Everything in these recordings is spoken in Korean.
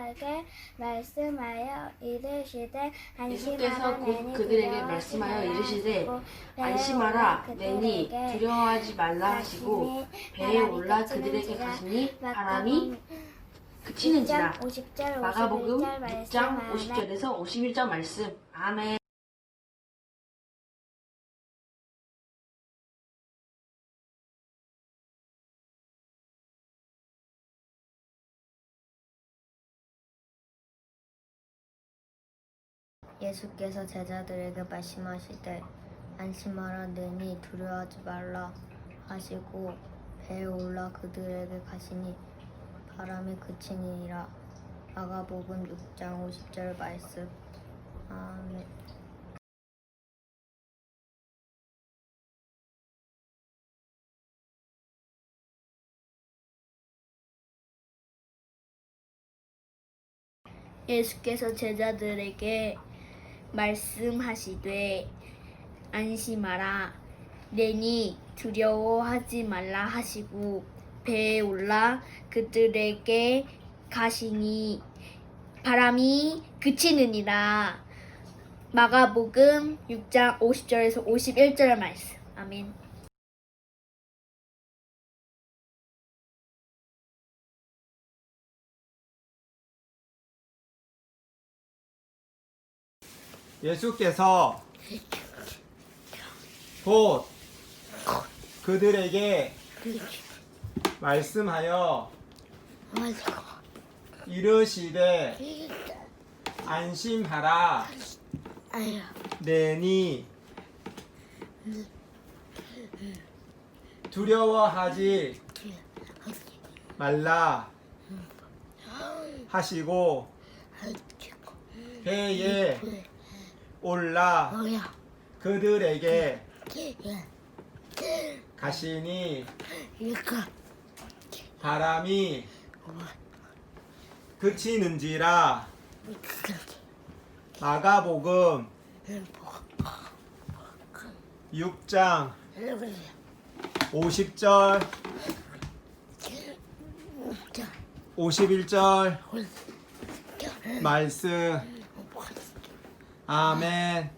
그들에게 말씀하여 이르시되 예수께서 곧 안심하라 그들에게 말씀하여 이르시되 안심하라 내니 두려워하지 말라 하시고 배에 올라 그들에게 가시니 바람이 그치는지라. 50절 마가복음 51절 6장 말씀 50절에서 51절 말씀. 아멘 예수께서 제자들에게 말씀하시되 안심하라 내니 두려워하지 말라 하시고 배에 올라 그들에게 가시니 바람이 그치니라. 마가복음 6장 50절 말씀. 아멘. 예수께서 제자들에게 말씀하시되 안심하라. 내니 두려워하지 말라 하시고 배에 올라 그들에게 가시니 바람이 그치느니라. 마가복음 6장 50절에서 51절 말씀. 아멘 예수께서 곧 그들에게 말씀하여 이르시되 안심하라. 내니 두려워하지 말라 하시고 배에 올라. 그들에게 가시니 바람이 그치는지라. 마가복음 6장 50절. 51절. 말씀 아멘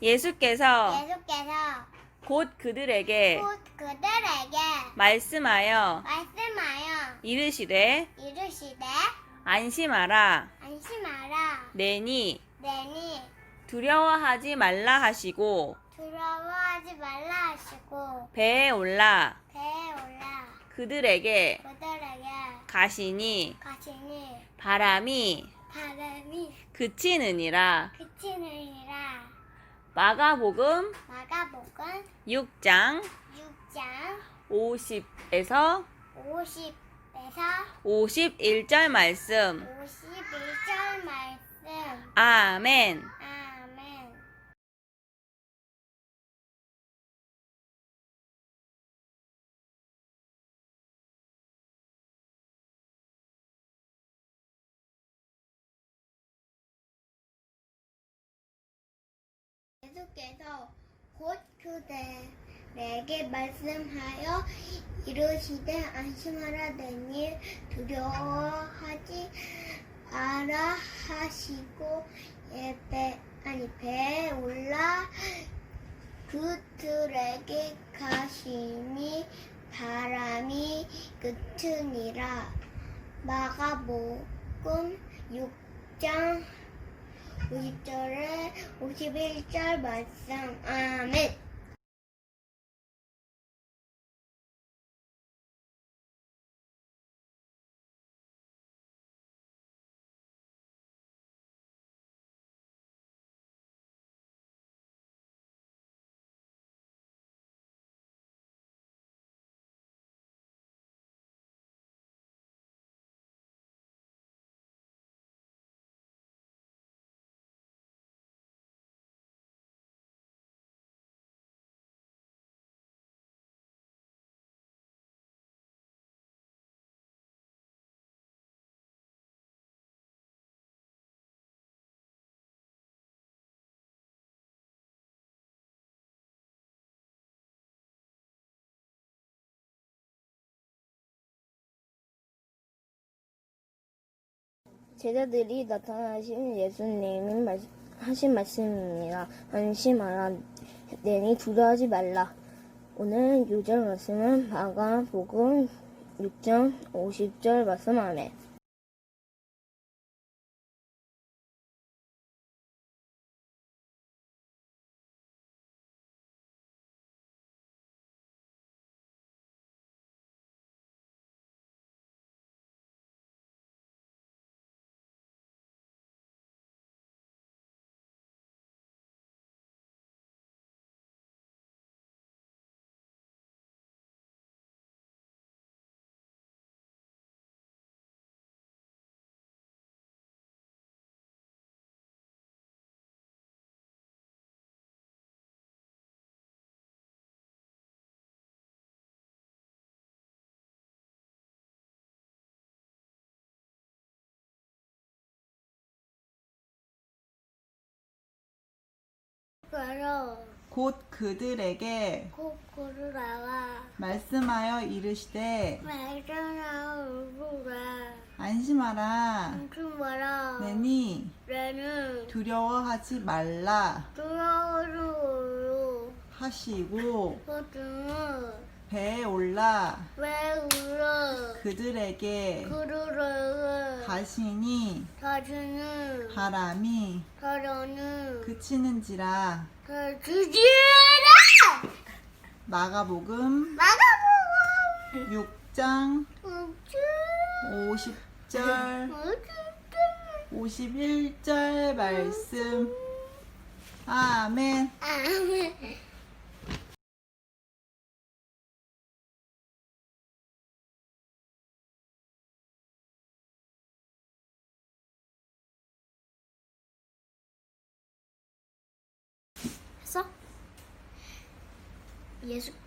예수께서 예수께서 곧 그들에게 곧 그들에게 말씀하여 말씀하여 이르시되 이르시되 안심하라. 안심하라. 내니 내니 두려워하지 말라 하시고 두려워하지 말라 하시고 배에 올라. 배에 올라. 그들에게 그들에게 가시니 가시니 바람이 바람이 그치느니라. 그치느니라 마가복음 마가복음 6장 6장 50에서 50에서 51절 말씀. 51절 말씀. 아멘. 아멘 예수께서 곧 그들에게 말씀하여 이르시되 안심하라 내니 두려워하지 마라 하시고 예배 아니 배에 올라 그들에게 가시니 끝이니라. 마가복음 6장 50절에 51절 말씀. 아 제자들이 나타나신 예수님이 말- 하신 말씀입니다. 안심하라. 내니 두려워하지 말라. 오늘 요절 말씀은 마가복음 6장 50절 말씀 아멘. 바로 곧 그들에게 코코를 나가 말씀하여 이르시되 말잖아 얼굴에 안심하라. 말아 내니 나는 두려워하지 말라 두려워로 하시고 거등은 배에 올라 왜 울어? 그들에게 가시니 다시는 바람이 다려는 그치는지라. 다 주지라! 마가복음 막아보고 6장 없지 50절 어디 51절 말씀. 아멘. 아멘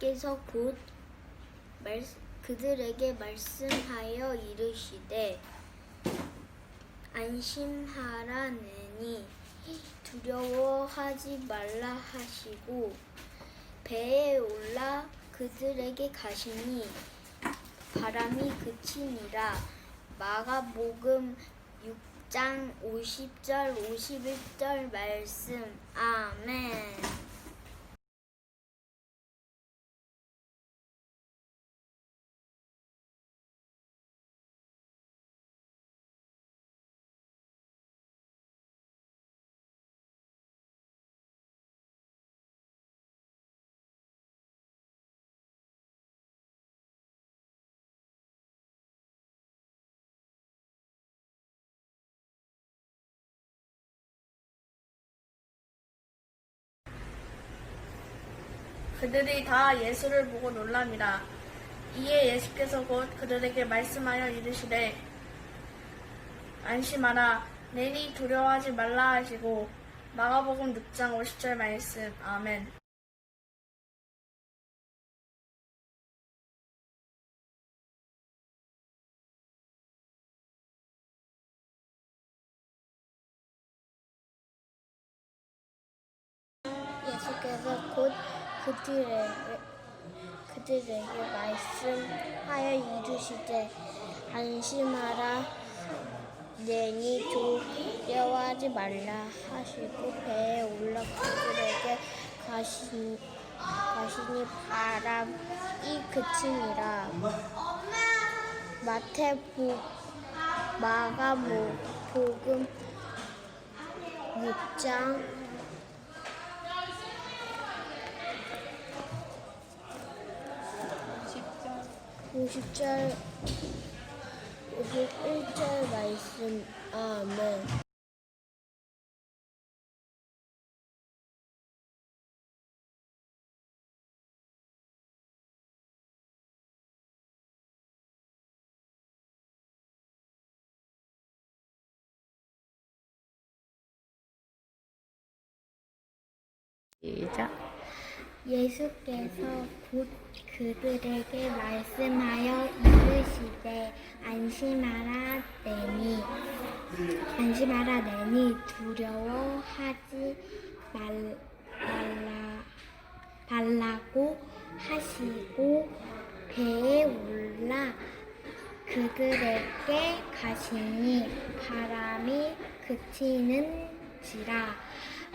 예수께서 곧 말, 그들에게 말씀하여 이르시되 안심하라 내니 두려워하지 말라 하시고 배에 올라 그들에게 가시니 바람이 그치니라. 마가복음 6장 50절 51절 말씀. 아멘 그들이 다 예수를 보고 놀랍니다. 이에 예수께서 곧 그들에게 말씀하여 이르시되 안심하라 내니 두려워하지 말라 하시고 마가복음 6장 50절 말씀 아멘. 그들에게, 그들에게 말씀하여 이르시되 안심하라. 내니 두려워하지 말라 하시고 배에 올라 그들에게 가시, 가시니 바람이 그치니라. 마태복 마가복음 6장 50절 51절 말씀 아멘 시작. 예수께서 곧 그들에게 말씀하여 이르시되 안심하라 내니 안심하라 내니 두려워하지 말, 말라 말라고 하시고 배에 올라 그들에게 가시니 바람이 그치는지라.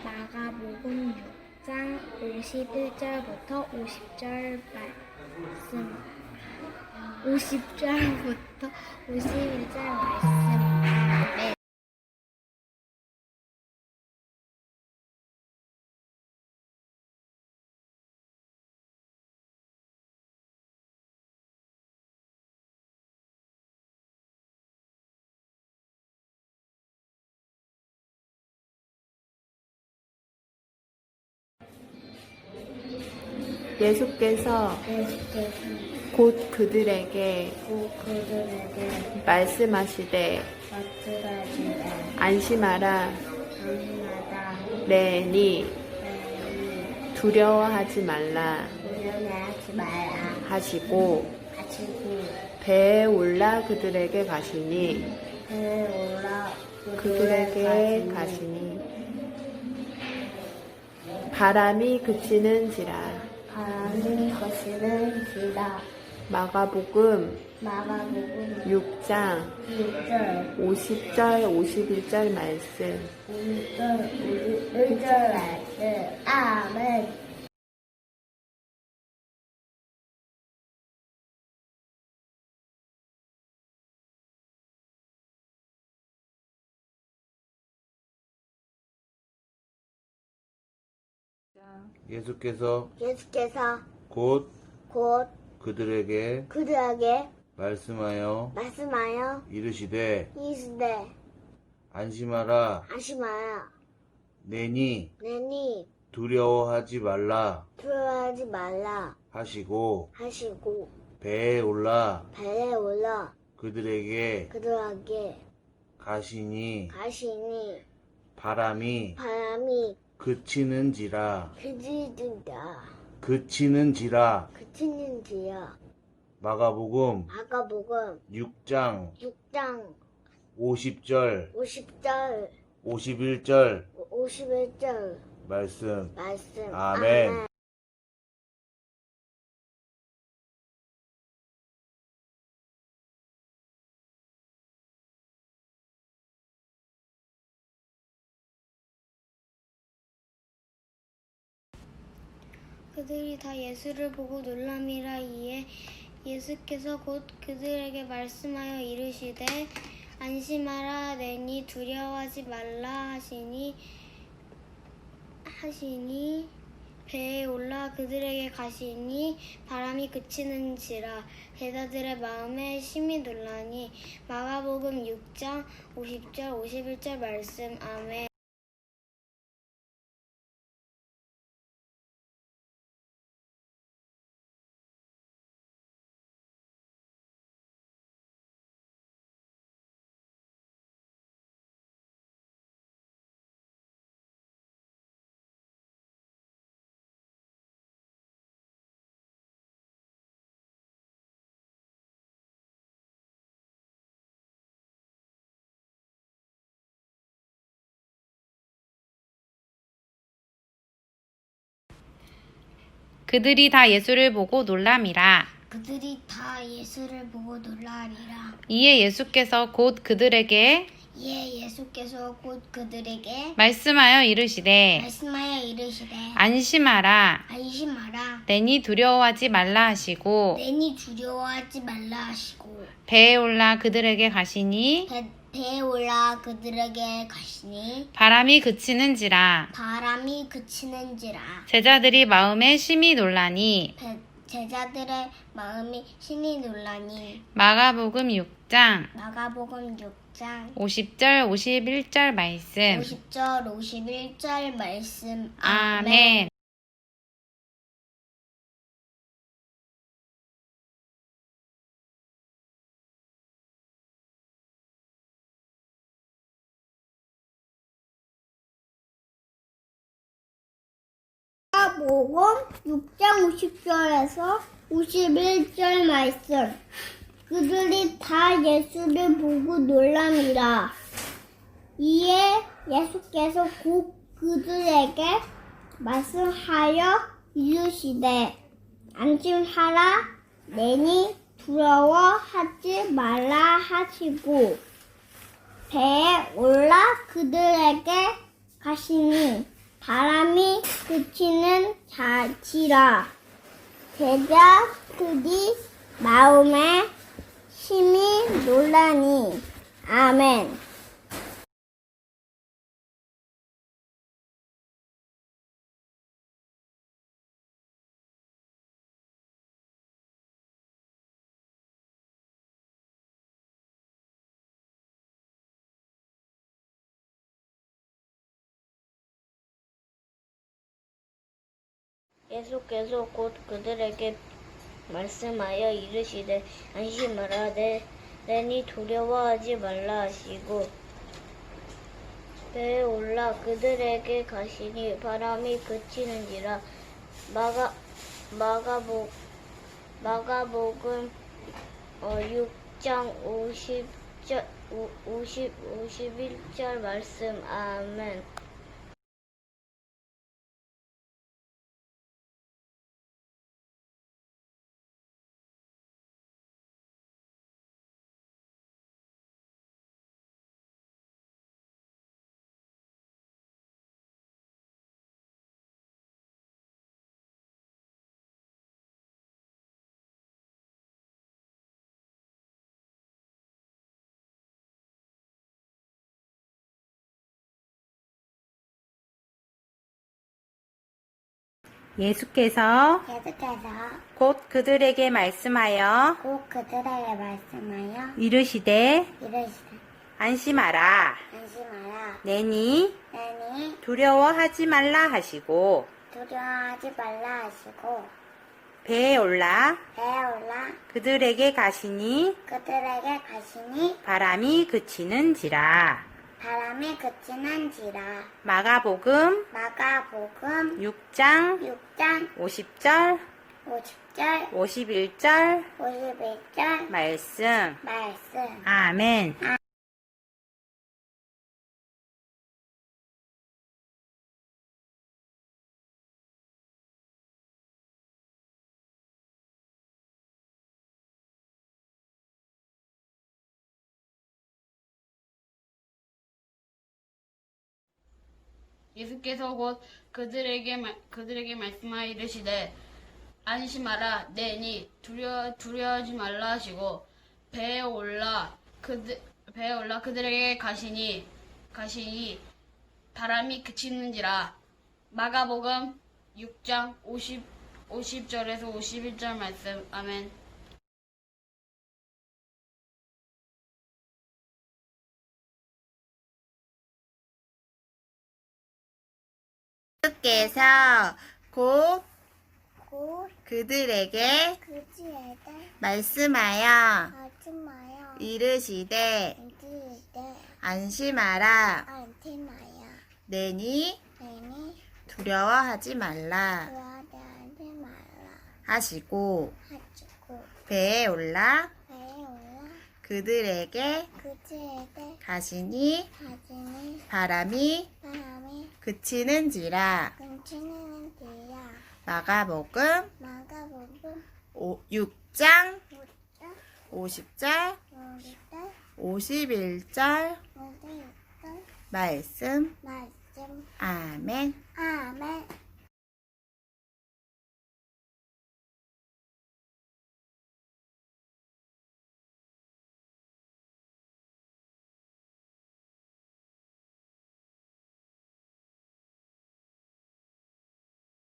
마가복음 6 장 51절부터 50절 말씀. 50절부터 51절 말씀 예수께서 예수께서 곧 그들에게 곧 그들에게 말씀하시되 안심하라. 안심하다 내니 내니 두려워하지 말라. 두려워하지 말라. 하시고 가지고 배에 올라 그들에게 가시니 배에 올라 그들에게 가시니. 바람이 그치는지라 바람이 거스는지라 마가복음 마가복음 6장 6절. 50절 51절 말씀. 5절 51절 말씀. 아멘 예수께서 예수께서 곧 곧 그들에게 그들에게 말씀하여 말씀하여 이르시되 이르시되 안심하라. 하시마라. 내니 내니 두려워하지 말라 두려워하지 말라 하시고 하시고 배에 올라 배에 올라 그들에게 그들에게 가시니 가시니 바람이 바람이 그치는지라. 그치는다. 그치는지라. 그치는지요. 마가복음 마가복음 6장 6장 50절 50절 51절 51절 말씀. 말씀. 아멘. 그들이 다 예수를 보고 놀람이라 이에 예수께서 곧 그들에게 말씀하여 이르시되 안심하라 내니 두려워하지 말라 하시니 하시니 배에 올라 그들에게 가시니 바람이 그치는지라. 제자들의 마음에 심히 놀라니. 마가복음 6장 50절 51절 말씀. 아멘 그들이 다 예수를 보고 놀람이라. 그들이 다 예수를 보고 놀라리라. 이에 예수께서 곧 그들에게 이에 예수께서 곧 그들에게 말씀하여 이르시되 말씀하여 이르시되 안심하라. 안심하라. 내니 두려워하지 말라 하시고 내니 두려워하지 말라 하시고 배에 올라 그들에게 가시니 배, 배에 올라 그들에게 가시니 바람이 그치는지라. 바람이 그치는지라. 제자들이 마음에 심히 놀라니. 배- 제자들의 마음이 신이 놀라니. 마가복음 6장. 마가복음 6장. 50절 51절 말씀. 50절 51절 말씀. 아멘 마가복음 6장 50절에서 51절 말씀 그들이 다 예수를 보고 놀랍니다. 이에 예수께서 곧 그들에게 말씀하여 이르시되 안심하라 내니 두려워하지 말라 하시고 배에 올라 그들에게 가시니 바람이 그치는 자지라 제자들이 마음에 심히 놀라니 아멘. 예수께서 곧 그들에게 말씀하여 이르시되 안심하라. 내 내니 두려워하지 말라 하시고 배에 올라 그들에게 가시니 바람이 그치는지라. 마가 마가복 마가복음 어, 6장 50절 50 51절 말씀. 아멘. 예수께서 예수께서 곧 그들에게 말씀하여 꼭 그들에게 말씀하여 이르시되 이르시되 안심하라. 안심하라. 내니 내니 두려워하지 말라 하시고 두려워하지 말라 하시고 배에 올라 배에 올라 그들에게 가시니 그들에게 가시니 바람이 그치는지라 바람이 그치는지라. 마가복음 마가복음 6장 6장 50절 50절 51절 51절 말씀. 말씀. 아멘 예수께서 곧 그들에게 말- 그들에게 말씀하여 이르시되 안심하라. 내니 두려 두려워하지 말라 하시고 배에 올라 그들 배에 올라 그들에게 가시니 가시니 바람이 그치는지라. 마가복음 6장 50 50절에서 51절 말씀. 아멘. 예수께서 곧 곧 그들에게 그지에게 말씀하여 이르시되 안심하라. 내니 내니 두려워하지 말라. 하시고 배에 올라 배에 올라 그들에게 그지에게 가시니 가지니 바람이 그치는지라. 뒤야 마가복음 마가복음 6장 5장 50절 50절 51절 말씀. 말씀. 아멘. 아멘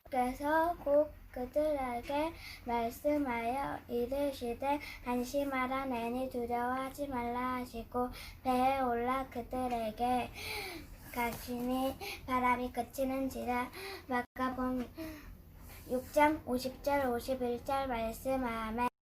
그래서 곧 그들에게 말씀하여 이르시되 안심하라 내니 두려워하지 말라 하시고 배에 올라 그들에게 가시니 바람이 그치는지라. 마가복음 6장 50절 51절 말씀 아멘